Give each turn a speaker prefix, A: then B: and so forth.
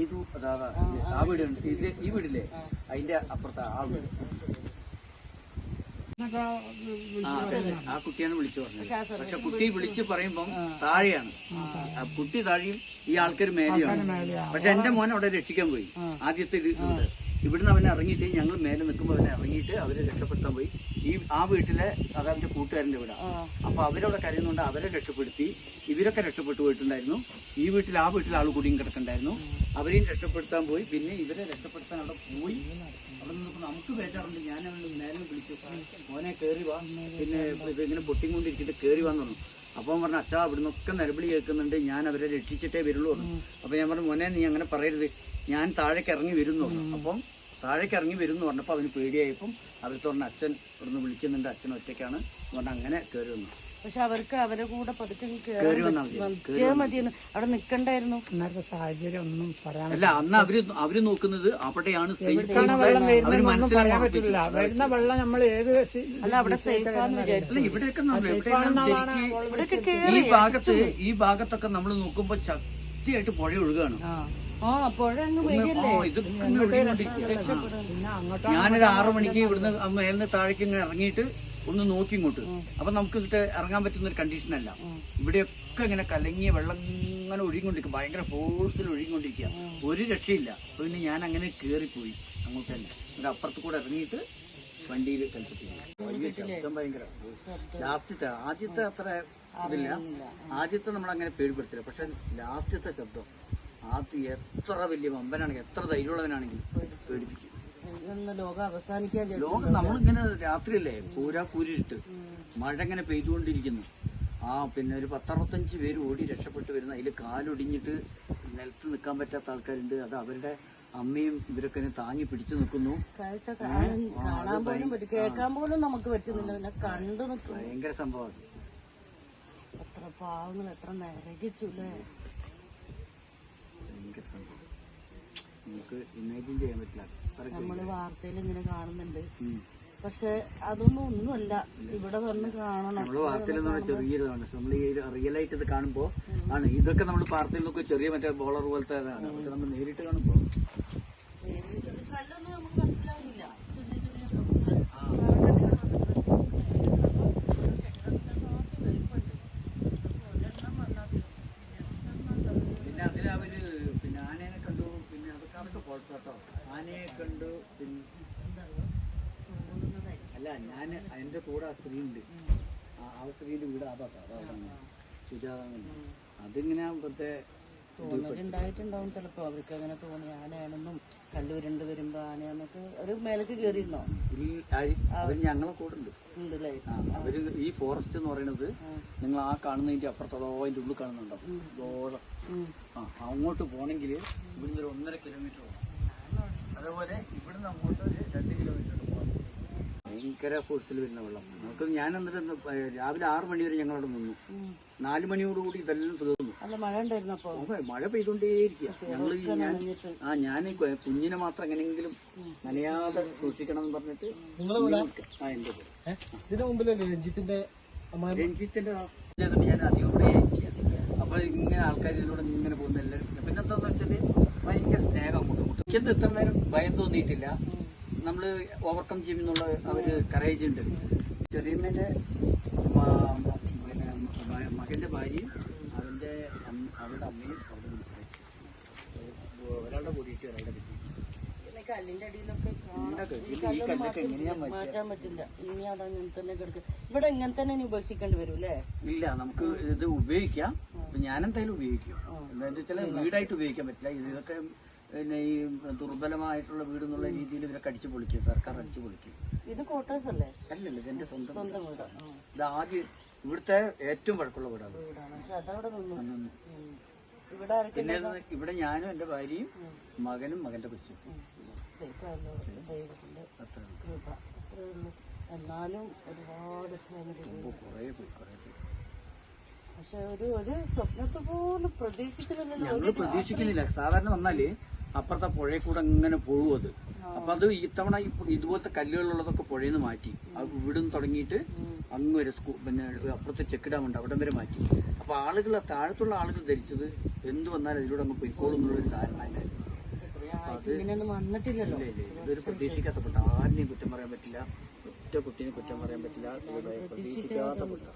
A: നീതു അതാ ആ വീടുണ്ട് ഇത് ഈ വീടില്ലേ? അതിന്റെ അപ്പുറത്ത് ആ വീട്. ആ, അതെ, അതെ. ആ കുട്ടിയാണ് വിളിച്ചു പറഞ്ഞത്. പക്ഷെ കുട്ടി വിളിച്ച് പറയുമ്പം താഴെയാണ്. ആ കുട്ടി താഴെയും ഈ ആൾക്കാർ മേലെയാണ് പക്ഷെ എന്റെ മോൻ അവിടെ രക്ഷിക്കാൻ പോയി. ആദ്യത്തെ ഇത്. ഇവിടുന്ന് അവനെ ഇറങ്ങിയിട്ട് ഞങ്ങൾ മേലെ നിൽക്കുമ്പോൾ അവനെ ഇറങ്ങിയിട്ട് അവരെ രക്ഷപ്പെടുത്താൻ പോയി. ഈ ആ വീട്ടിലെ അതാവിന്റെ കൂട്ടുകാരന്റെ വീടാണ് അപ്പൊ അവരവിടെ കരയുന്നുണ്ട് അവരെ രക്ഷപ്പെടുത്തി. ഇവരൊക്കെ രക്ഷപ്പെട്ടു പോയിട്ടുണ്ടായിരുന്നു. ഈ വീട്ടിൽ ആ വീട്ടിൽ ആൾ കൂടിയും കിടക്കണ്ടായിരുന്നു. അവരെയും രക്ഷപ്പെടുത്താൻ പോയി. പിന്നെ ഇവരെ രക്ഷപ്പെടുത്താൻ അവിടെ പോയി. അവിടെ നിന്നപ്പോൾ നമുക്ക് ബേജാറുണ്ട്. ഞാൻ അവനെ മേലെ വിളിച്ചു. മോനെ കയറി വാ. പിന്നെ ഇങ്ങനെ പൊട്ടിക്കൊണ്ടിരിച്ചിട്ട് കയറി വാന്ന് പറഞ്ഞു. അപ്പൊ അവൻ പറഞ്ഞു അച്ഛാ അവിടുന്നൊക്കെ നിലവിളി കേൾക്കുന്നുണ്ട്. ഞാൻ അവരെ രക്ഷിച്ചിട്ടേ വരുള്ളൂ. പറഞ്ഞു അപ്പൊ ഞാൻ പറഞ്ഞു മോനെ നീ അങ്ങനെ പറയരുത്. ഞാൻ താഴേക്ക് ഇറങ്ങി വരുന്നു. അപ്പം താഴേക്ക് ഇറങ്ങി വരുന്നു പറഞ്ഞപ്പോൾ അവന് പേടിയായപ്പം അവർ പറഞ്ഞ അച്ഛൻ ഇവിടുന്ന് വിളിക്കുന്നുണ്ട്. അച്ഛൻ ഒറ്റയ്ക്കാണ് എന്ന് പറഞ്ഞാൽ അങ്ങനെ കയറി വന്നു.
B: പക്ഷെ അവർക്ക് അവരെ കൂടെ പതുക്കെ മതിയെന്ന്. അവിടെ നിക്കണ്ടായിരുന്നു.
C: അന്നത്തെ സാഹചര്യം ഒന്നും പറയാൻ
A: അല്ല അന്ന് അവർ അവർ നോക്കുന്നത് അവിടെയാണ്
C: വരുന്ന വെള്ളം നമ്മൾ ഏത്
B: അല്ല അവിടെ
A: ഇവിടെയൊക്കെ ഈ ഭാഗത്ത് ഈ ഭാഗത്തൊക്കെ നമ്മൾ നോക്കുമ്പോ ശക്തിയായിട്ട് പുഴ ഒഴുകാണ്. ഞാനൊരു ആറു മണിക്ക് ഇവിടുന്ന് മേലിന്ന് താഴേക്ക് ഇങ്ങനെ ഇറങ്ങിയിട്ട് ഒന്ന് നോക്കി ഇങ്ങോട്ട് അപ്പൊ നമുക്ക് ഇങ്ങോട്ട് ഇറങ്ങാൻ പറ്റുന്ന ഒരു കണ്ടീഷൻ അല്ല ഇവിടെയൊക്കെ ഇങ്ങനെ കലങ്ങിയ വെള്ളം ഇങ്ങനെ ഒഴുകിക്കൊണ്ടിരിക്കും. ഭയങ്കര ഫോഴ്സിൽ ഒഴുകിക്കൊണ്ടിരിക്കുക. ഒരു രക്ഷയില്ല. അപ്പൊ പിന്നെ ഞാൻ അങ്ങനെ കേറിപ്പോയി അങ്ങോട്ട് തന്നെ. എന്നിട്ട് അപ്പുറത്ത് കൂടെ ഇറങ്ങിയിട്ട് വണ്ടിയിൽ കൽപ്പത്തി ഭയങ്കര. ലാസ്റ്റത്തെ ആദ്യത്തെ അത്ര ഇതില്ല. ആദ്യത്തെ നമ്മൾ അങ്ങനെ പേടിപ്പെടുത്തില്ല. പക്ഷെ ലാസ്റ്റത്തെ ശബ്ദം. ആദ്യം എത്ര വലിയ വമ്പനാണെങ്കിൽ എത്ര ധൈര്യമുള്ളവനാണെങ്കിലും പേടിപ്പിക്കും.
B: ലോകം അവസാനിക്കാൻ
A: ലോകം നമ്മളിങ്ങനെ രാത്രിയല്ലേ പൂരാ പൂരിട്ട് മഴ ഇങ്ങനെ പെയ്തുകൊണ്ടിരിക്കുന്നു. ആ പിന്നെ ഒരു പത്തറുപത്തഞ്ച് പേര് ഓടി രക്ഷപ്പെട്ട് വരുന്ന അതിൽ കാലൊടിഞ്ഞിട്ട് നിലത്ത് നിൽക്കാൻ പറ്റാത്ത ആൾക്കാരുണ്ട്. അത് അവരുടെ അമ്മയും ഇവരൊക്കെ താങ്ങി പിടിച്ചു നിൽക്കുന്നു.
B: കാണാൻ പോലും കേൾക്കാൻ പോലും നമുക്ക് പറ്റുന്നില്ല. പിന്നെ കണ്ടു നിൽക്കും
A: ഭയങ്കര സംഭവം
B: എത്ര പാവങ്ങൾ എത്ര നരകിച്ചു അല്ലേ?
A: സംഭവം നമുക്ക് ഇമാജിൻ ചെയ്യാൻ പറ്റില്ല.
B: നമ്മൾ വാർത്തയിൽ ഇങ്ങനെ കാണുന്നുണ്ട്. പക്ഷെ അതൊന്നും ഒന്നുമല്ല. ഇവിടെ വന്ന് കാണണം.
A: നമ്മൾ വാർത്തയിലെന്ന് പറഞ്ഞാൽ ചെറിയതാണ്. നമ്മൾ ഈ റിയൽ ആയിട്ട് ഇത് കാണുമ്പോ ആണ്. ഇതൊക്കെ നമ്മൾ വാർത്തയിൽ നോക്കി ചെറിയ മറ്റേ ബോളർ പോലത്തെ പക്ഷെ നമ്മൾ നേരിട്ട് കാണുമ്പോ
B: കല്ലൊന്നും നമുക്ക് മനസ്സിലാവുന്നില്ല ചെറിയ ചെറിയ
A: പിന്നെ അതിൽ അവർ പിന്നെ ആനേനെ കണ്ടു പിന്നെ കേട്ടോ ആനയെ കണ്ടു പിന്നെ അല്ല ഞാൻ എന്റെ കൂടെ ആ സ്ത്രീ ഉണ്ട് ആ സ്ത്രീന്റെ വീട് ആ അതാ. സുജാത. അതിങ്ങനെ മറ്റേ
B: ഉണ്ടായിട്ടുണ്ടാവും ചിലപ്പോ. അവർക്ക് അങ്ങനെ തോന്നി. ആനയാണെന്നും കല്ലുരുണ്ട് വരുമ്പോ ആനയാന്നൊക്കെ ഒരു മേലേക്ക് കയറിയിരുന്നോ
A: ഈ ഞങ്ങളെ കൂടെ ഉണ്ട്.
B: ഉണ്ടല്ലേ?
A: അവർ ഈ ഫോറസ്റ്റ് എന്ന് പറയുന്നത് നിങ്ങൾ ആ കാണുന്നതിന്റെ അപ്പുറത്തോ അതിന്റെ ഉള്ളിൽ കാണുന്നുണ്ടോ? ദോളം ആ അങ്ങോട്ട് പോണെങ്കിൽ ഇവിടുന്ന് ഒരു ഒന്നര കിലോമീറ്റർ പോകണം അതേപോലെ ഇവിടുന്ന് അങ്ങോട്ട് ഒരു രണ്ട് കിലോമീറ്റർ ഭയങ്കര ഫോഴ്സിൽ വരുന്ന വെള്ളം നമുക്ക് ഞാൻ എന്നിട്ട് രാവിലെ ആറു മണി വരെ ഞങ്ങൾ അവിടെ നിന്നു നാലു മണിയോടുകൂടി ഇതെല്ലാം തീർന്നു
B: മഴ
A: പെയ്തുകൊണ്ടേയിരിക്കുക ഞങ്ങൾ ഞാൻ ആ ഞാൻ കുഞ്ഞിനെ മാത്രം എങ്ങനെയെങ്കിലും നനയാതെ സൂക്ഷിക്കണം എന്ന് പറഞ്ഞിട്ട് ആ എന്റെ കൂടെ.
D: ഇതിനു മുമ്പിലല്ലേ രഞ്ജിത്തിന്റെ
A: രഞ്ജിത്തിന്റെ ഞാൻ അധികം അപ്പൊ ഇങ്ങനെ ആൾക്കാരിലൂടെ ഇതിലൂടെ ഇങ്ങനെ പോകുന്ന എല്ലാവരും പിന്നെ എന്താന്ന് വെച്ചാൽ ഭയങ്കര സ്നേഹം അങ്ങോട്ടും ഇങ്ങോട്ടും. എത്ര നേരം ഭയം തോന്നിയിട്ടില്ല. നമ്മൾ ഓവർകം ചെയ്യുമെന്നുള്ള അവർ കറേജ് ഉണ്ട് ചെറിയമ്മേന്റെ പിന്നെ മ- മകന്റെ ഭാര്യയും അമ്മ- അവരുടെ അമ്മയും ഒരാളുടെ കൂടിയിട്ട് ഒരാളുടെ
B: കിട്ടി കല്ലിന്റെ അടിയിലൊക്കെ മാറ്റാൻ- പറ്റില്ല. ഇനി അത് അങ്ങനെ തന്നെ കിടക്കും. ഇവിടെ ഇങ്ങനെ തന്നെ ഇനി ഉപേക്ഷിക്കേണ്ടി വരും അല്ലേ?
A: ഇല്ല നമുക്ക് ഇത് ഉപയോഗിക്കാം. ഞാൻ എന്തായാലും ഉപയോഗിക്കും. എന്താ വെച്ചാൽ വീടായിട്ട് ഉപയോഗിക്കാൻ പറ്റില്ല. ഇത് ഇതൊക്കെ പിന്നെ ഈ ദുർബലമായിട്ടുള്ള വീട് എന്നുള്ള രീതിയിൽ ഇവരൊക്കെ അടിച്ചു പൊളിക്കും സർക്കാർ അടിച്ചു പൊളിക്കും.
B: ഇത് ക്വാർട്ടേഴ്സ് അല്ലേ?
A: അല്ലല്ല ഇതെന്റെ സ്വന്തം.
B: സ്വന്തം വീടാണ്
A: ഇത് ആദ്യം ഇവിടുത്തെ ഏറ്റവും പഴക്കമുള്ള വീടാണ്. പിന്നെ ഇവിടെ ഞാനും എന്റെ ഭാര്യയും മകനും മകന്റെ കൊച്ചും.
B: എന്നാലും ഒരുപാട്
A: കുറേ പോയി കുറേ പോയി.
B: പക്ഷെ ഒരു ഒരു സ്വപ്നത്തെ പോലും
A: ഞങ്ങൾ പ്രതീക്ഷിക്കുന്നില്ല. സാധാരണ വന്നാൽ അപ്പുറത്തെ പുഴയിൽ കൂടെ ഇങ്ങനെ പോകും അത്. അപ്പൊ അത് ഇത്തവണ ഇതുപോലത്തെ കല്ലുകളുള്ളതൊക്കെ പുഴയിൽ നിന്ന് മാറ്റി ഇവിടുന്ന് തുടങ്ങിയിട്ട് അങ്ങ് വരെ സ്കൂ പിന്നെ അപ്പുറത്തെ ചെക്ക് ഡാം ഉണ്ട് അവിടെ വരെ മാറ്റി. അപ്പൊ ആളുകൾ താഴത്തുള്ള ആളുകൾ ധരിച്ചത് എന്ത് വന്നാലും അതിലൂടെ അങ്ങ് പൊയ്ക്കോളും എന്നുള്ളൊരു ധാരണ ഉണ്ടായിരുന്നു ഇതൊരു പ്രതീക്ഷിക്കാത്ത പെട്ട ആരിനെയും കുറ്റം പറയാൻ പറ്റില്ല. ഒറ്റ കുട്ടീനെ കുറ്റം പറയാൻ പറ്റില്ല. പ്രതീക്ഷിക്കാത്ത പുട്ട